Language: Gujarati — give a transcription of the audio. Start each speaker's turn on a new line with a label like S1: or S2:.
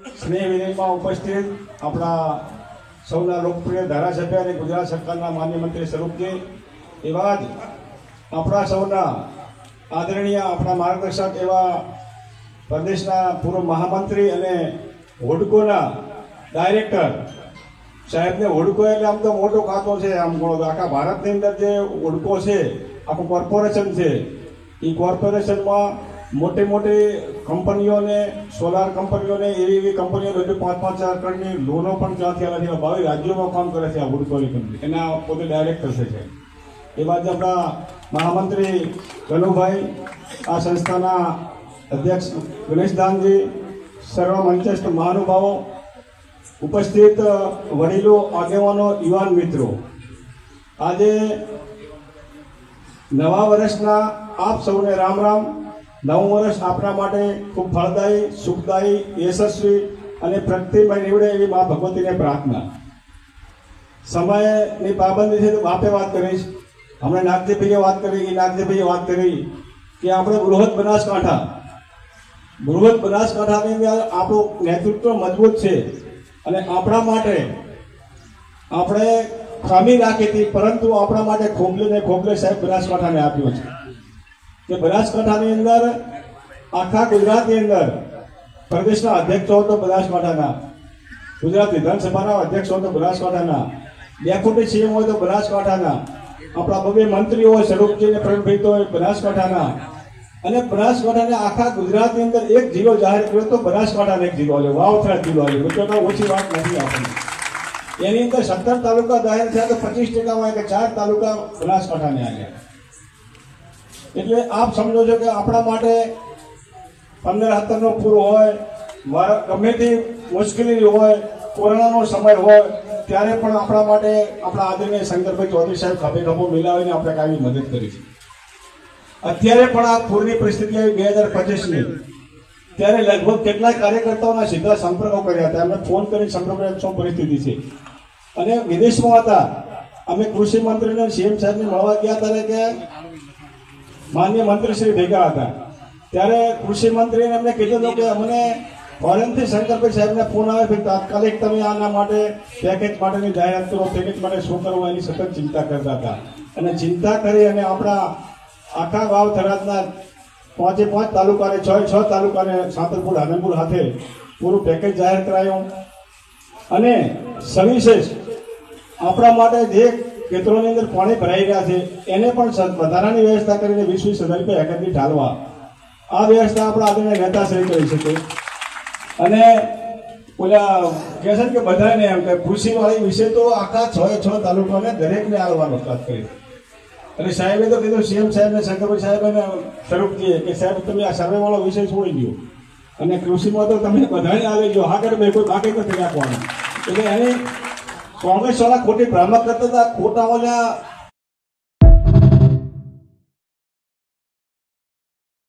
S1: સ્નેહ વિનયમાં ઉપસ્થિત આપણા સૌના લોકપ્રિય ધારાસભ્ય અને ગુજરાત સરકારના માન્ય મંત્રી સ્વરૂપજી. એવા જ આપણા સૌના આદરણીય આપણા માર્ગદર્શક એવા પ્રદેશના પૂર્વ મહામંત્રી અને હોડકોના ડાયરેક્ટર સાહેબને હોડકો એટલે આમ તો મોટો ખાતો છે, આમ ગણો આખા ભારતની અંદર જે હોડકો છે, આખું કોર્પોરેશન છે, એ કોર્પોરેશનમાં મોટી મોટી કંપનીઓને સોલાર કંપનીઓને, એવી એવી કંપનીઓ બધું પાંચ પાંચ હજાર કરોડની લોનો પણ ત્યાંથી આવેલી છે બાવીસ રાજ્યોમાં કામ કરે છે આ હોડકોની કંપની એના પોતે ડાયરેક્ટર છે. એ બાદ આપણા મહામંત્રી કનુભાઈ આ સંસ્થાના અધ્યક્ષ ગણેશદાનજી સર્વ મંચસ્થ મહાનુભાવો, ઉપસ્થિત વડીલો, આગેવાનો, યુવાન મિત્રો. આજે નવા વર્ષના આપ સૌને રામ રામ. નવું વર્ષ આપણા માટે ખૂબ ફળદાયી, સુખદાયી, યશસ્વી અને પ્રગતિમય નીવડે એવી મા ભગવતીને પ્રાર્થના. સમયની પાબંદી છે તો બાપે વાત કરીશ હમણાં નાગજીભાઈએ વાત કરી કે નાગજીભાઈએ વાત કરી કે આપણે બૃહદ બનાસકાંઠા. બૃહદ બનાસકાંઠાની અંદર આપણું નેતૃત્વ મજબૂત છે અને આપણા માટે આપણે ખામી રાખી હતી, પરંતુ આપણા માટે ખોબલે ને ખોબલે સાહેબ બનાસકાંઠાને આપ્યો છે. કે બનાસકાંઠાની અંદર, આખા ગુજરાતની અંદર પ્રદેશના અધ્યક્ષો તો બનાસકાંઠાના. ગુજરાત વિધાનસભાના અધ્યક્ષો તો બનાસકાંઠાના. ડેપ્યુટી સીએમ હોય તો બનાસકાંઠાના. આપણા બબે મંત્રીઓ હોય, સ્વરૂપજી ને પ્રવીણભાઈ તો બનાસકાંઠાના. અને બનાસકાંઠાને આખા ગુજરાતની અંદર એક જિલ્લો જાહેર કર્યો તો બનાસકાંઠાને એક જિલ્લો આવ્યો વાવથરા જિલ્લો આવ્યો મિત્રો ઓછી વાત નથી આપણને એની અંદર સત્તર તાલુકા જાહેર થયા તો પચીસ ટકામાં કે ચાર તાલુકા બનાસકાંઠાને આવ્યા. એટલે આપ સમજો છો કે આપણા માટે પંદર હત્તરનો પૂર હોય, મારા ગમે તે મુશ્કેલી હોય, કોરોનાનો સમય હોય, ત્યારે પણ આપણા માટે આપણા આદરણીય શંકરભાઈ ચૌધરી સાહેબ ખભે ખભો મિલાવીને આપણે કાંઈ મદદ કરી છે. અત્યારે પણ આ પૂરની પરિસ્થિતિ આવી બે હજાર પચીસની. ત્યારે લગભગ કેટલાય કાર્યકર્તાઓના સીધા સંપર્કો કર્યા હતા. એમને ફોન કરીને સંપર્ક કર્યા શું પરિસ્થિતિ છે? અને વિદેશમાં હતા. અમે કૃષિ મંત્રીને સીએમ સાહેબને મળવા ગયા ત્યારે કે માન્ય મંત્રીશ્રી ભેગા હતા. ત્યારે કૃષિ મંત્રીને એમને કીધું હતું કે અમને ફોરેનથી શંકરભાઈ સાહેબને ફોન આવે તાત્કાલિક તમે આના માટે પેકેજ માટેની જાહેરાત કરો પેકેજ માટે શું કરવું, એની સતત ચિંતા કરતા હતા. અને ચિંતા કરી અને આપણા આખા વાવ થરાદના પાંચે પાંચ તાલુકાને, છ છ તાલુકાને સાંતરપુર આનંદપુર સાથે પૂરું પેકેજ જાહેર કરાયું. અને સવિશેષ આપણા માટે જે ખેતરોની અંદર પાણી ભરાઈ રહ્યા છે. એને પણ વધારાની વ્યવસ્થા કરીને વીસ વીસ હજાર રૂપિયા એકત્રિત ઢાલવા. આ વ્યવસ્થા આપણા આદરણીય નેતાશ્રી કરી શકે. અને ઓલા કહે છે કે બધાને એમ કે કૃષિવાળી વિશે તો આખા છ છ તાલુકાને દરેકને આવવાનો વાત કરી. અને સાહેબે તો કીધું, સીએમ સાહેબ ને શંકરભાઈ સાહેબને સ્વરૂપજીએ કે સાહેબ, તમે આ સર્વેવાળો વિષય છોડી દો અને કૃષિમાં તો તમે બધાને આવી હા ભાઈ કોઈ બાકી નથી રાખવાનું. એટલે એની કોંગ્રેસ વાળા ખોટી ભ્રામક કરતા હતા ખોટા ઓલા